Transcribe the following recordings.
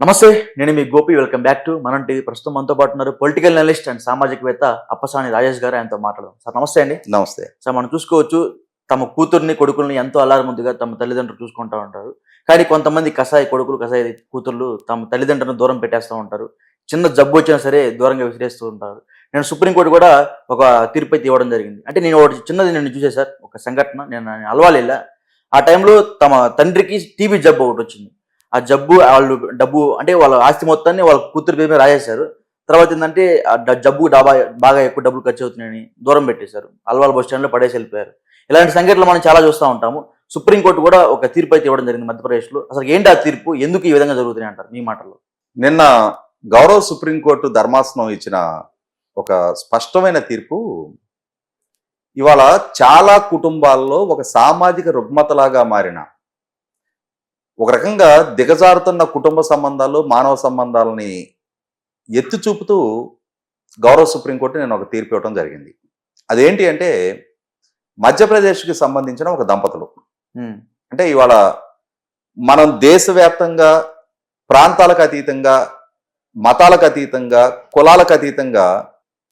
నమస్తే నేను మీ Gopi. Welcome back to Manam TV ప్రస్తుతం మనతో పాటు ఉన్నారు పొలిటికల్ అనలిస్ట్ అండ్ సామాజికవేత్త అప్పసాని రాజేష్ గారు. ఆయనతో మాట్లాడదాం. సార్ నమస్తే అండి. నమస్తే. సార్ మనం చూసుకోవచ్చు తమ కూతుర్ని కొడుకుల్ని ఎంతో అల్లారముద్దుగా తమ తల్లిదండ్రులు చూసుకుంటూ ఉంటారు. కానీ కొంతమంది కసాయి కొడుకులు కసాయి కూతుర్లు తమ తల్లిదండ్రులను దూరం పెట్టేస్తూ ఉంటారు. చిన్న జబ్బు వచ్చినా సరే దూరంగా విసిరేస్తూ ఉంటారు. నేను సుప్రీంకోర్టు కూడా ఒక తీర్పు అయితే ఇవ్వడం జరిగింది. అంటే నేను ఒకటి చిన్నది నేను చూసే సార్. ఒక సంఘటన నేను అలవాలిలా. ఆ టైంలో తమ తండ్రికి టీబీ జబ్బు ఒకటి వచ్చింది. ఆ జబ్బు వాళ్ళు డబ్బు అంటే వాళ్ళ ఆస్తి మొత్తాన్ని వాళ్ళ కూతురు పేరు మీద రాజేశారు తర్వాత ఏంటంటే ఆ జబ్బు డాబా బాగా ఎక్కువ డబ్బులు ఖర్చు అవుతున్నాయని దూరం పెట్టేశారు. అల్వాల్ బస్ స్టాండ్లో పడేసి వెళ్ళిపోయారు. ఇలాంటి సంఘటనలు మనం చాలా చూస్తూ ఉంటాము. సుప్రీంకోర్టు కూడా ఒక తీర్పు అయితే ఇవ్వడం జరిగింది మధ్యప్రదేశ్లో. అసలు ఏంటి ఆ తీర్పు? ఎందుకు ఈ విధంగా జరుగుతున్నాయి అంటారు మీ మాటల్లో? నిన్న గౌరవ సుప్రీంకోర్టు ధర్మాసనం ఇచ్చిన ఒక స్పష్టమైన తీర్పు. ఇవాళ చాలా కుటుంబాల్లో ఒక సామాజిక రుగ్మతలాగా మారిన ఒక రకంగా దిగజారుతున్న కుటుంబ సంబంధాలు మానవ సంబంధాలని ఎత్తి చూపుతూ గౌరవ సుప్రీంకోర్టు నేను ఒక తీర్పు ఇవ్వడం జరిగింది. అదేంటి అంటే మధ్యప్రదేశ్కి సంబంధించిన ఒక దంపతులు. అంటే ఇవాళ మనం దేశవ్యాప్తంగా ప్రాంతాలకు అతీతంగా మతాలకు అతీతంగా కులాలకు అతీతంగా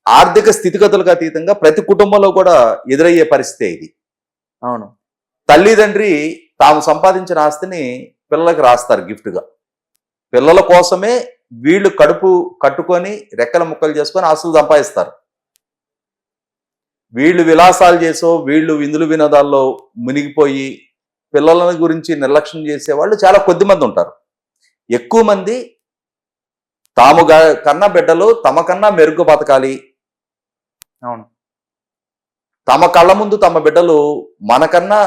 ఆర్థిక స్థితిగతులకు అతీతంగా ప్రతి కుటుంబంలో కూడా ఎదురయ్యే పరిస్థితి ఇది. అవును. తల్లిదండ్రి తాము సంపాదించిన ఆస్తిని పిల్లలకు రాస్తారు గిఫ్ట్గా. పిల్లల కోసమే వీళ్ళు కడుపు కట్టుకొని రెక్కల ముక్కలు చేసుకొని ఆస్తులు సంపాదిస్తారు. వీళ్ళు విలాసాలు చేసో వీళ్ళు విందులు వినోదాల్లో మునిగిపోయి పిల్లల గురించి నిర్లక్ష్యం చేసే వాళ్ళు చాలా కొద్ది మంది ఉంటారు. ఎక్కువ మంది తాము కన్న బిడ్డలు తమ కన్నా మెరుగ్గు బతకాలి. అవును. తమ కళ్ళ ముందు తమ బిడ్డలు మనకన్నా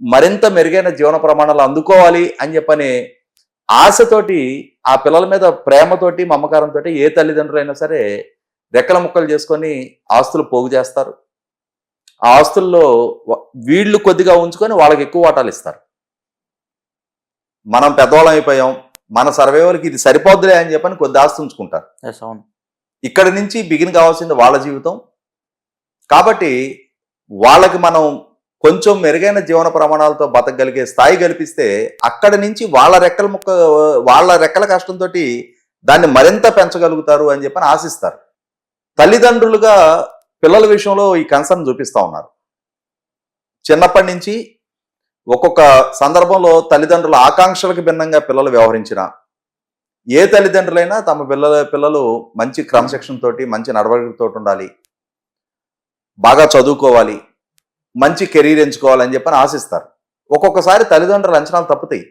మరింత మెరుగైన జీవన ప్రమాణాలు అందుకోవాలి అని చెప్పని ఆశతోటి ఆ పిల్లల మీద ప్రేమతోటి మమకారంతో ఏ తల్లిదండ్రులైనా సరే రెక్కల ముక్కలు చేసుకొని ఆస్తులు పోగు చేస్తారు. ఆ ఆస్తుల్లో వీళ్ళు కొద్దిగా ఉంచుకొని వాళ్ళకి ఎక్కువ వాటాలు ఇస్తారు. మనం పెద్దవాళ్ళం అయిపోయాం మన సర్వేవర్కి ఇది సరిపోద్దులే అని చెప్పని కొద్ది ఆస్తి ఉంచుకుంటారు. ఇక్కడి నుంచి బిగిన్ కావాల్సింది వాళ్ళ జీవితం. కాబట్టి వాళ్ళకి మనం కొంచెం మెరుగైన జీవన ప్రమాణాలతో బతకగలిగే స్థాయి కల్పిస్తే అక్కడి నుంచి వాళ్ళ రెక్కల ముక్క వాళ్ళ రెక్కల కష్టంతో దాన్ని మరింత పెంచగలుగుతారు అని చెప్పని ఆశిస్తారు. తల్లిదండ్రులుగా పిల్లల విషయంలో ఈ కన్సర్న్ చూపిస్తా ఉన్నారు. చిన్నప్పటి నుంచి ఒక్కొక్క సందర్భంలో తల్లిదండ్రుల ఆకాంక్షలకు భిన్నంగా పిల్లలు వ్యవహరించిన ఏ తల్లిదండ్రులైనా తమ పిల్లల పిల్లలు మంచి క్రమశిక్షణతోటి మంచి నడవడికతో ఉండాలి. బాగా చదువుకోవాలి. మంచి కెరీర్ ఎంచుకోవాలని చెప్పని ఆశిస్తారు. ఒక్కొక్కసారి తల్లిదండ్రుల అంచనాలు తప్పుతాయి.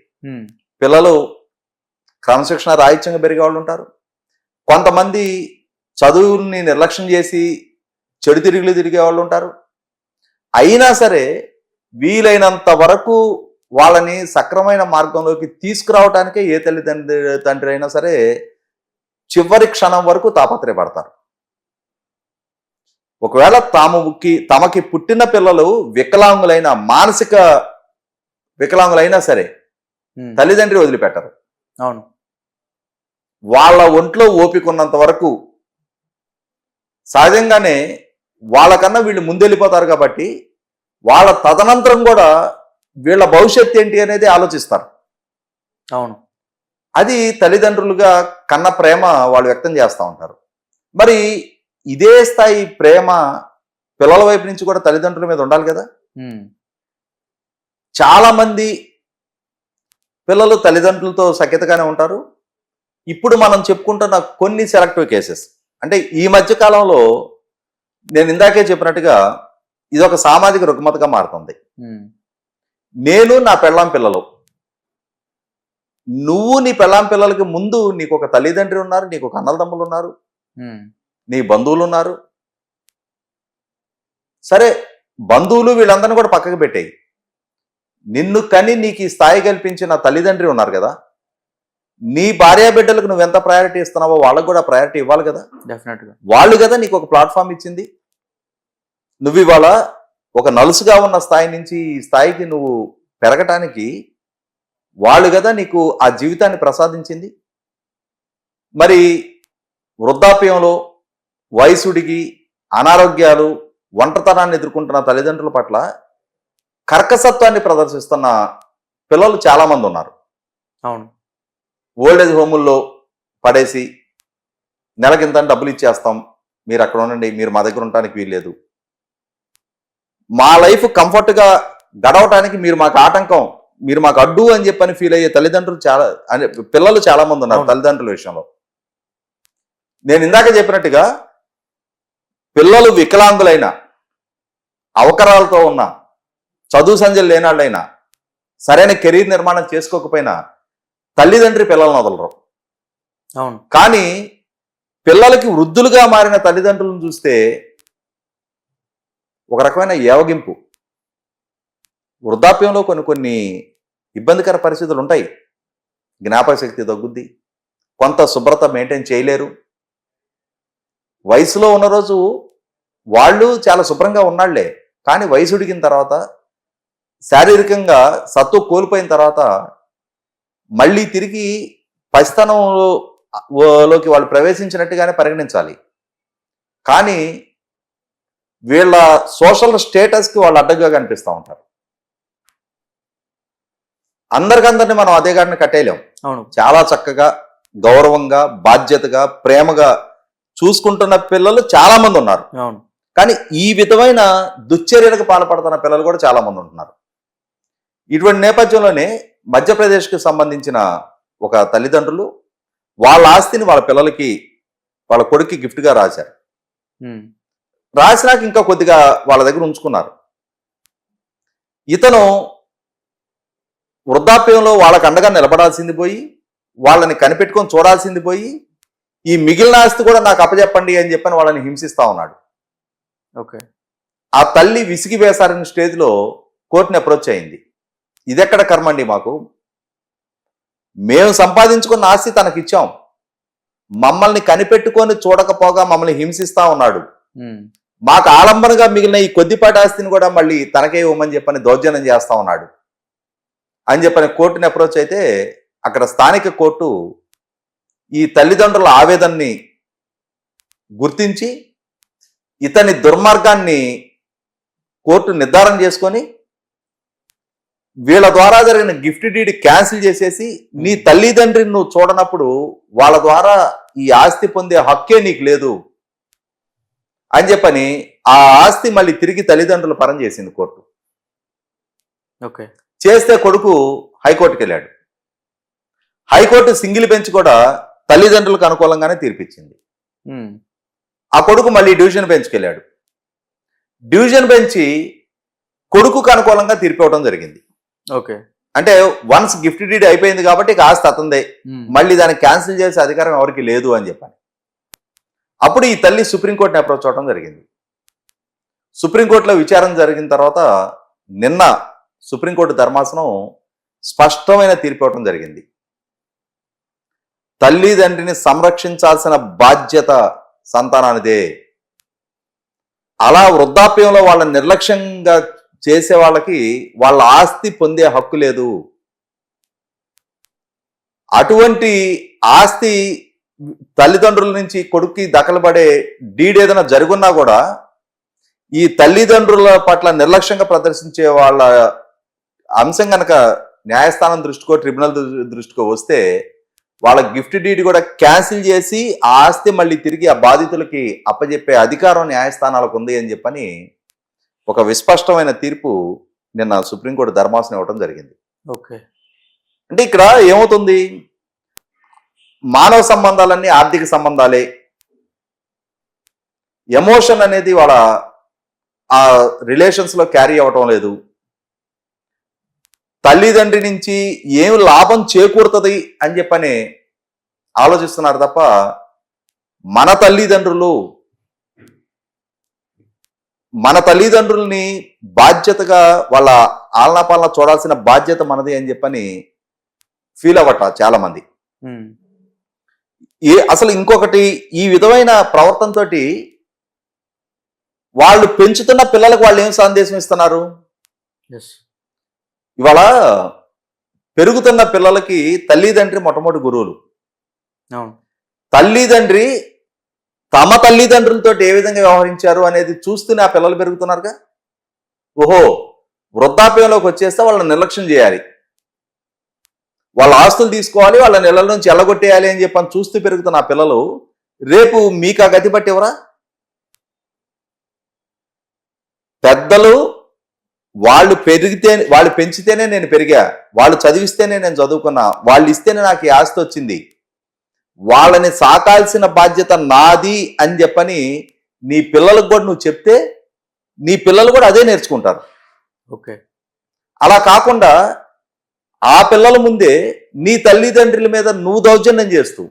పిల్లలు క్రమశిక్షణ రాహిత్యంగా పెరిగే వాళ్ళు ఉంటారు. కొంతమంది చదువుల్ని నిర్లక్ష్యం చేసి చెడు తిరుగులు తిరిగే వాళ్ళు ఉంటారు. అయినా సరే వీలైనంత వరకు వాళ్ళని సక్రమైన మార్గంలోకి తీసుకురావడానికే ఏ తల్లిదండ్రి తండ్రి అయినా సరే చివరి క్షణం వరకు తాపత్రయపడతారు. ఒకవేళ తాముకి తమకి పుట్టిన పిల్లలు వికలాంగులైన మానసిక వికలాంగులైనా సరే తల్లిదండ్రి వదిలిపెట్టరు. అవును. వాళ్ళ ఒంట్లో ఓపిక ఉన్నంత వరకు సహజంగానే వాళ్ళకన్నా వీళ్ళు ముందెళ్ళిపోతారు కాబట్టి వాళ్ళ తదనంతరం కూడా వీళ్ళ భవిష్యత్తు ఏంటి అనేది ఆలోచిస్తారు. అవును. అది తల్లిదండ్రులుగా కన్న ప్రేమ వాళ్ళు వ్యక్తం చేస్తూ ఉంటారు. మరి ఇదే స్థాయి ప్రేమ పిల్లల వైపు నుంచి కూడా తల్లిదండ్రుల మీద ఉండాలి కదా? చాలా మంది పిల్లలు తల్లిదండ్రులతో సఖ్యతగానే ఉంటారు. ఇప్పుడు మనం చెప్పుకుంటున్న కొన్ని సెలెక్టివ్ కేసెస్ అంటే ఈ మధ్య కాలంలో నేను ఇందాకే చెప్పినట్టుగా ఇది ఒక సామాజిక రుగ్మతగా మారుతుంది. నేను నా పెళ్ళాం పిల్లలు. నువ్వు నీ పెళ్ళాం పిల్లలకి ముందు నీకు ఒక తల్లిదండ్రి ఉన్నారు నీకు ఒక అన్నదమ్ములు ఉన్నారు. నీ బంధువులు ఉన్నారు? సరే బంధువులు వీళ్ళందరినీ కూడా పక్కకు పెట్టేయి. నిన్ను కని నీకు ఈ స్థాయి కల్పించిన తల్లిదండ్రి ఉన్నారు కదా? నీ భార్య బిడ్డలకు నువ్వు ఎంత ప్రయారిటీ ఇస్తున్నావో వాళ్ళకు కూడా ప్రయారిటీ ఇవ్వాలి కదా? Definite గా. వాళ్ళు కదా నీకు ఒక ప్లాట్ఫామ్ ఇచ్చింది? నువ్వు ఇవాళ ఒక నలుసుగా ఉన్న స్థాయి నుంచి ఈ స్థాయికి నువ్వు పెరగటానికి వాళ్ళు కదా నీకు ఆ జీవితాన్ని ప్రసాదించింది? మరి వృద్ధాప్యంలో వయసుడికి అనారోగ్యాలు ఒంటరితనాన్ని ఎదుర్కొంటున్న తల్లిదండ్రుల పట్ల కర్కసత్వాన్ని ప్రదర్శిస్తున్న పిల్లలు చాలా మంది ఉన్నారు. అవును. ఓల్డేజ్ హోముల్లో పడేసి నెలకింత డబ్బులు ఇచ్చేస్తాం మీరు అక్కడ ఉండండి మీరు మా దగ్గర ఉండటానికి వీల్లేదు. మా లైఫ్ కంఫర్ట్గా గడవటానికి మీరు మాకు ఆటంకం మీరు మాకు అడ్డు అని చెప్పని ఫీల్ అయ్యే తల్లిదండ్రులు చాలా పిల్లలు చాలా మంది ఉన్నారు. తల్లిదండ్రుల విషయంలో. నేను ఇందాక చెప్పినట్టుగా పిల్లలు వికలాంగులైన అవకరాలతో ఉన్న చదువు సంజలు లేనాళ్ళైనా సరైన కెరీర్ నిర్మాణం చేసుకోకపోయినా తల్లిదండ్రి పిల్లలను వదలరు. అవును. కానీ పిల్లలకి వృద్ధులుగా మారిన తల్లిదండ్రులను చూస్తే ఒక రకమైన ఏవగింపు. వృద్ధాప్యంలో కొన్ని కొన్ని ఇబ్బందికర పరిస్థితులు ఉంటాయి. జ్ఞాపక శక్తి తగ్గుద్ది. కొంత శుభ్రత మెయింటైన్ చేయలేరు. వయసులో ఉన్న రోజు వాళ్ళు చాలా శుభ్రంగా ఉన్నాళ్ళే. కానీ వయసు ఉడికిన తర్వాత శారీరకంగా సత్తు కోల్పోయిన తర్వాత మళ్ళీ తిరిగి పసితనంలో లోకి వాళ్ళు ప్రవేశించినట్టుగానే పరిగణించాలి. కానీ వీళ్ళ సోషల్ స్టేటస్కి వాళ్ళు అడ్డంగా కనిపిస్తూ ఉంటారు. అందరికందరినీ మనం అదే గాడిని కట్టేయలేం. అవును. చాలా చక్కగా గౌరవంగా బాధ్యతగా ప్రేమగా చూసుకుంటున్న పిల్లలు చాలా మంది ఉన్నారు. కానీ ఈ విధమైన దుశ్చర్యలకు పాల్పడుతున్న పిల్లలు కూడా చాలా మంది ఉంటున్నారు. ఇటువంటి నేపథ్యంలోనే మధ్యప్రదేశ్కి సంబంధించిన ఒక తల్లిదండ్రులు వాళ్ళ ఆస్తిని వాళ్ళ పిల్లలకి వాళ్ళ కొడుక్కి గిఫ్ట్గా రాశారు. రాసినాక ఇంకా కొద్దిగా వాళ్ళ దగ్గర ఉంచుకున్నారు. ఇతను వృద్ధాప్యంలో వాళ్ళకి అండగా నిలబడాల్సింది పోయి వాళ్ళని కనిపెట్టుకొని చూడాల్సింది పోయి ఈ మిగిలిన ఆస్తి కూడా నాకు అప్పచెప్పండి అని చెప్పని వాళ్ళని హింసిస్తా ఉన్నాడు. ఓకే. ఆ తల్లి విసిగి వేశారని స్టేజ్లో కోర్టుని అప్రోచ్ అయింది. ఇదెక్కడ కర్మండి మాకు? మేము సంపాదించుకున్న ఆస్తి తనకి ఇచ్చాం మమ్మల్ని కనిపెట్టుకొని చూడకపోగా మమ్మల్ని హింసిస్తా ఉన్నాడు. మాకు ఆలంబనగా మిగిలిన ఈ కొద్దిపాటి ఆస్తిని కూడా మళ్ళీ తనకే ఇవ్వమని చెప్పని దౌర్జన్యం చేస్తా ఉన్నాడు. అని చెప్పని కోర్టుని అప్రోచ్ అయితే అక్కడ స్థానిక కోర్టు ఈ తల్లిదండ్రుల ఆవేదనని గుర్తించి ఇతని దుర్మార్గాన్ని కోర్టు నిర్ధారణ చేసుకొని వీళ్ళ ద్వారా జరిగిన గిఫ్ట్ డీడ్ క్యాన్సిల్ చేసేసి నీ తల్లిదండ్రిని నువ్వు చూడనప్పుడు వాళ్ళ ద్వారా ఈ ఆస్తి పొందే హక్కే నీకు లేదు అని చెప్పని ఆ ఆస్తి మళ్ళీ తిరిగి తల్లిదండ్రుల పరం చేసింది కోర్టు. ఓకే. చేస్తే కొడుకు హైకోర్టుకి వెళ్ళాడు హైకోర్టు సింగిల్ బెంచ్ కూడా తల్లిదండ్రులకు అనుకూలంగానే తీర్పిచ్చింది. ఆ కొడుకు మళ్ళీ డివిజన్ బెంచ్కి వెళ్ళాడు డివిజన్ బెంచి కొడుకుకు అనుకూలంగా తీర్పు ఇవ్వడం జరిగింది. ఓకే. అంటే వన్స్ గిఫ్ట్ డీడ్ అయిపోయింది కాబట్టి ఇక ఆస్తి అతందే. మళ్ళీ దాన్ని క్యాన్సిల్ చేసే అధికారం ఎవరికి లేదు అని చెప్పాను. అప్పుడు ఈ తల్లి సుప్రీంకోర్టుని అప్రోచ్ అవడం జరిగింది. సుప్రీంకోర్టులో విచారణ జరిగిన తర్వాత నిన్న సుప్రీంకోర్టు ధర్మాసనం స్పష్టమైన తీర్పు ఇవ్వడం జరిగింది. తల్లిదండ్రిని సంరక్షించాల్సిన బాధ్యత సంతానానిదే. అలా వృద్ధాప్యంలో వాళ్ళని నిర్లక్ష్యంగా చేసే వాళ్ళకి వాళ్ళ ఆస్తి పొందే హక్కు లేదు. అటువంటి ఆస్తి తల్లిదండ్రుల నుంచి కొడుక్కి దఖలుపడే డీడ్ ఏదైనా జరుగున్నా కూడా ఈ తల్లిదండ్రుల పట్ల నిర్లక్ష్యంగా ప్రదర్శించే వాళ్ళ అంశం కనుక న్యాయస్థానం దృష్టికో ట్రిబ్యునల్ దృష్టికో వస్తే వాళ్ళ గిఫ్ట్ డీడ్ కూడా క్యాన్సిల్ చేసి ఆ ఆస్తి మళ్ళీ తిరిగి ఆ బాధితులకి అప్పజెప్పే అధికారం న్యాయస్థానాలకు ఉంది అని చెప్పని ఒక విస్పష్టమైన తీర్పు నిన్న సుప్రీంకోర్టు ధర్మాసనం ఇవ్వడం జరిగింది. ఓకే. అంటే ఇక్కడ ఏమవుతుంది? మానవ సంబంధాలన్నీ ఆర్థిక సంబంధాలే. ఎమోషన్ అనేది వాళ్ళ ఆ రిలేషన్స్లో క్యారీ అవ్వటం లేదు. తల్లిదండ్రి నుంచి ఏం లాభం చేకూరుతుంది అని చెప్పని ఆలోచిస్తున్నారు తప్ప మన తల్లిదండ్రులు మన తల్లిదండ్రుల్ని బాధ్యతగా వాళ్ళ ఆలనా పాలన చూడాల్సిన బాధ్యత మనది అని చెప్పని ఫీల్ అవ్వట చాలా మంది. ఏ అసలు ఇంకొకటి ఈ విధమైన ప్రవర్తనతోటి వాళ్ళు పెంచుతున్న పిల్లలకు వాళ్ళు ఏం సందేశం ఇస్తున్నారు? ఇవాళ పెరుగుతున్న పిల్లలకి తల్లిదండ్రి మొట్టమొదటి గురువులు. తల్లిదండ్రి తమ తల్లిదండ్రులతో ఏ విధంగా వ్యవహరించారు అనేది చూస్తూనే ఆ పిల్లలు పెరుగుతున్నారుగా? ఓహో వృద్ధాప్యంలోకి వచ్చేస్తే వాళ్ళని నిర్లక్ష్యం చేయాలి. వాళ్ళ ఆస్తులు తీసుకోవాలి వాళ్ళ నెలల నుంచి ఎల్లగొట్టేయాలి అని చెప్పని చూస్తూ పెరుగుతున్న ఆ పిల్లలు రేపు మీకు ఆ గతి పట్టి ఎవరా పెద్దలు వాళ్ళు పెరిగితే వాళ్ళు పెంచితేనే నేను పెరిగా వాళ్ళు చదివిస్తేనే నేను చదువుకున్నా వాళ్ళు ఇస్తేనే నాకు ఈ ఆస్తి వచ్చింది. వాళ్ళని సాకాల్సిన బాధ్యత నాది అని చెప్పని నీ పిల్లలకు కూడా నువ్వు చెప్తే నీ పిల్లలు కూడా అదే నేర్చుకుంటారు. ఓకే. అలా కాకుండా ఆ పిల్లల ముందే నీ తల్లిదండ్రుల మీద నువ్వు దౌర్జన్యం చేస్తూ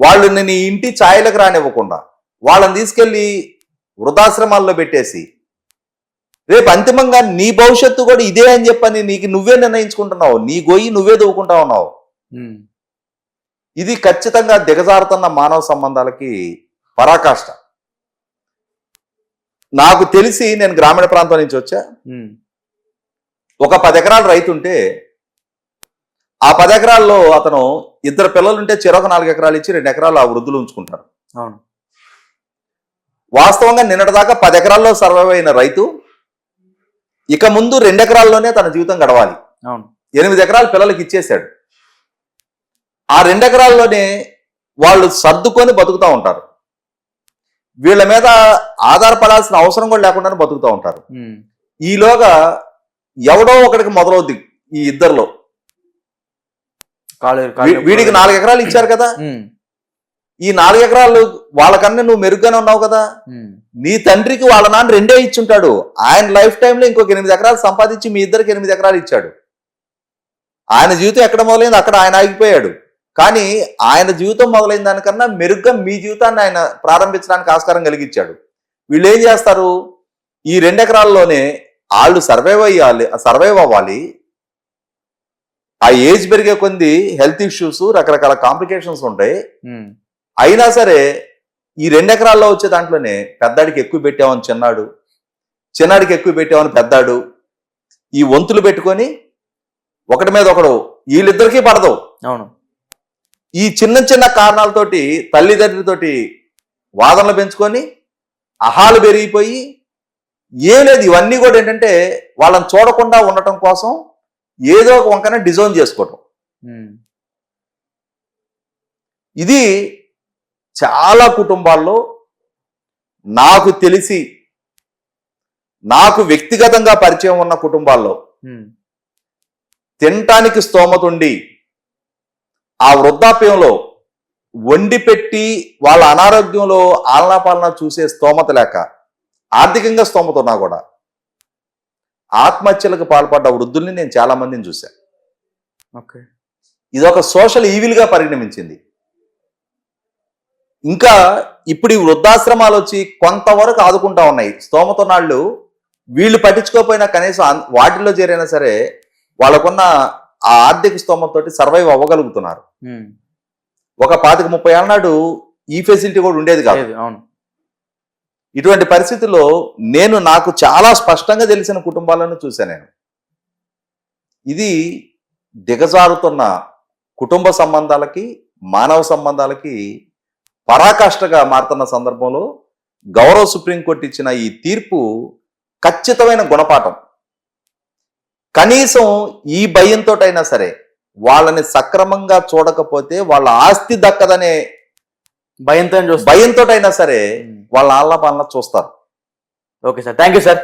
వాళ్ళని నీ ఇంటి ఛాయలకు రానివ్వకుండా వాళ్ళని తీసుకెళ్ళి వృద్ధాశ్రమాల్లో పెట్టేసి రేపు అంతిమంగా నీ భవిష్యత్తు కూడా ఇదే అని చెప్పని నీకు నువ్వే నిర్ణయించుకుంటున్నావు. నీ గొయ్యి నువ్వే దవ్వుకుంటా ఉన్నావు. ఇది ఖచ్చితంగా దిగజారుతున్న మానవ సంబంధాలకి పరాకాష్ట. నాకు తెలిసి నేను గ్రామీణ ప్రాంతం నుంచి వచ్చా. ఒక పది ఎకరాల రైతు ఉంటే ఆ పది ఎకరాల్లో అతను ఇద్దరు పిల్లలుంటే చెరొక నాలుగు ఎకరాలు ఇచ్చి రెండు ఎకరాలు ఆ వృద్ధులు ఉంచుకుంటారు అవును. వాస్తవంగా నిన్నటిదాకా పది ఎకరాల్లో సర్వైవ్ అయిన రైతు ఇక ముందు రెండు ఎకరాల్లోనే తన జీవితం గడవాలి. అవును. ఎనిమిది ఎకరాలు పిల్లలకి ఇచ్చేశాడు. ఆ రెండు ఎకరాల్లోనే వాళ్ళు సర్దుకొని బతుకుతూ ఉంటారు. వీళ్ళ మీద ఆధారపడాల్సిన అవసరం కూడా లేకుండానే బతుకుతూ ఉంటారు. ఈలోగా ఎవడో ఒకడికి మొదలవుద్ది ఈ ఇద్దరిలో. వీడికి నాలుగు ఎకరాలు ఇచ్చారు కదా. ఈ నాలుగు ఎకరాలు వాళ్ళకన్నా నువ్వు మెరుగ్గానే ఉన్నావు కదా. నీ తండ్రికి వాళ్ళ నాన్న రెండే ఇచ్చుంటాడు. ఆయన లైఫ్ టైంలో ఇంకొక ఎనిమిది ఎకరాలు సంపాదించి మీ ఇద్దరికి ఎనిమిది ఎకరాలు ఇచ్చాడు. ఆయన జీవితం ఎక్కడ మొదలైంది అక్కడ ఆయన ఆగిపోయాడు. కానీ ఆయన జీవితం మొదలైన దానికన్నా మెరుగ్గా మీ జీవితాన్ని ఆయన ప్రారంభించడానికి ఆస్కారం కలిగించాడు. వీళ్ళు ఏం చేస్తారు? ఈ రెండు ఎకరాల్లోనే వాళ్ళు సర్వైవ్ అయ్యాలి సర్వైవ్ అవ్వాలి. ఆ ఏజ్ పెరిగే కొంది హెల్త్ ఇష్యూస్ రకరకాల కాంప్లికేషన్స్ ఉంటాయి. అయినా సరే ఈ రెండు ఎకరాల్లో వచ్చే దాంట్లోనే పెద్దాడికి ఎక్కువ పెట్టామని చిన్నాడు చిన్నాడికి ఎక్కువ పెట్టామని పెద్దాడు ఈ వంతులు పెట్టుకొని ఒకటి మీద ఒకడు వీళ్ళిద్దరికీ పడదు. అవును. ఈ చిన్న చిన్న కారణాలతోటి తల్లిదండ్రులతోటి వాదనలు పెంచుకొని అహాలు పెరిగిపోయి ఏం లేదు ఇవన్నీ కూడా ఏంటంటే వాళ్ళని చూడకుండా ఉండటం కోసం ఏదో ఒక వంకన డిజైన్ చేసుకోవటం. ఇది చాలా కుటుంబాల్లో నాకు తెలిసి నాకు వ్యక్తిగతంగా పరిచయం ఉన్న కుటుంబాల్లో. తినటానికి స్తోమత ఉండి ఆ వృద్ధాప్యంలో వండి పెట్టి వాళ్ళ అనారోగ్యంలో ఆలనాపాలన చూసే స్తోమత లేక ఆర్థికంగా స్తోమత ఉన్నా కూడా ఆత్మహత్యలకు పాల్పడ్డ వృద్ధుల్ని నేను చాలా మందిని చూశాను ఓకే. ఇది ఒక సోషల్ ఈవిల్గా పరిణమించింది. ఇంకా ఇప్పుడు ఈ వృద్ధాశ్రమాలు వచ్చి కొంతవరకు ఆదుకుంటా ఉన్నాయి. స్తోమత నాళ్ళు వీళ్ళు పట్టించుకోకపోయినా కనీసం వాటిల్లో చేరైనా సరే వాళ్ళకున్న ఆ ఆర్థిక స్తోమతతోటి సర్వైవ్ అవ్వగలుగుతున్నారు. ఒక పాతిక ముప్పై ఏళ్ళ నాడు ఈ ఫెసిలిటీ కూడా ఉండేది కాదు. అవును. ఇటువంటి పరిస్థితుల్లో నేను నాకు చాలా స్పష్టంగా తెలిసిన కుటుంబాలను చూశాను నేను. ఇది దిగజారుతున్న కుటుంబ సంబంధాలకి మానవ సంబంధాలకి పరాకాష్ఠగా మారుతున్న సందర్భంలో గౌరవ సుప్రీంకోర్టు ఇచ్చిన ఈ తీర్పు ఖచ్చితమైన గుణపాఠం. కనీసం ఈ భయంతోటైనా సరే వాళ్ళని సక్రమంగా చూడకపోతే వాళ్ళ ఆస్తి దక్కదనే భయంతో చూస్తా భయంతోటైనా సరే. వాళ్ళ ఆళ్ళ పాలన చూస్తారు. Okay sir. Thank you sir.